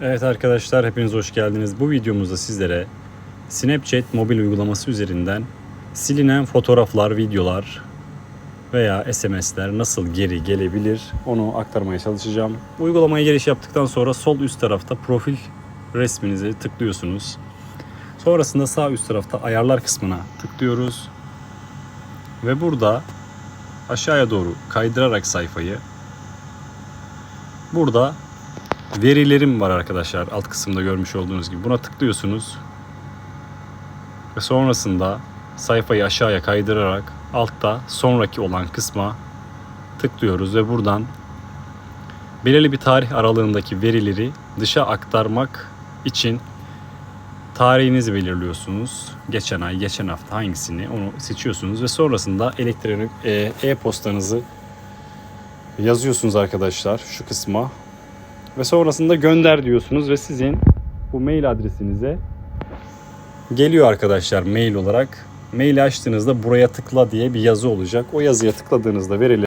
Evet arkadaşlar hepiniz hoş geldiniz. Bu videomuzda sizlere Snapchat mobil uygulaması üzerinden silinen fotoğraflar, videolar veya SMS'ler nasıl geri gelebilir onu aktarmaya çalışacağım. Uygulamaya giriş yaptıktan sonra sol üst tarafta profil resminizi tıklıyorsunuz. Sonrasında sağ üst tarafta ayarlar kısmına tıklıyoruz. Ve burada aşağıya doğru kaydırarak sayfayı burada verilerim var arkadaşlar alt kısımda görmüş olduğunuz gibi. Buna tıklıyorsunuz. Ve sonrasında sayfayı aşağıya kaydırarak altta sonraki olan kısma tıklıyoruz ve buradan belirli bir tarih aralığındaki verileri dışa aktarmak için tarihinizi belirliyorsunuz. Geçen ay, geçen hafta hangisini onu seçiyorsunuz ve sonrasında elektronik e, e-postanızı yazıyorsunuz arkadaşlar şu kısma ve sonrasında gönder diyorsunuz ve sizin bu mail adresinize geliyor arkadaşlar mail olarak. Maili açtığınızda buraya tıkla diye bir yazı olacak. O yazıya tıkladığınızda verileri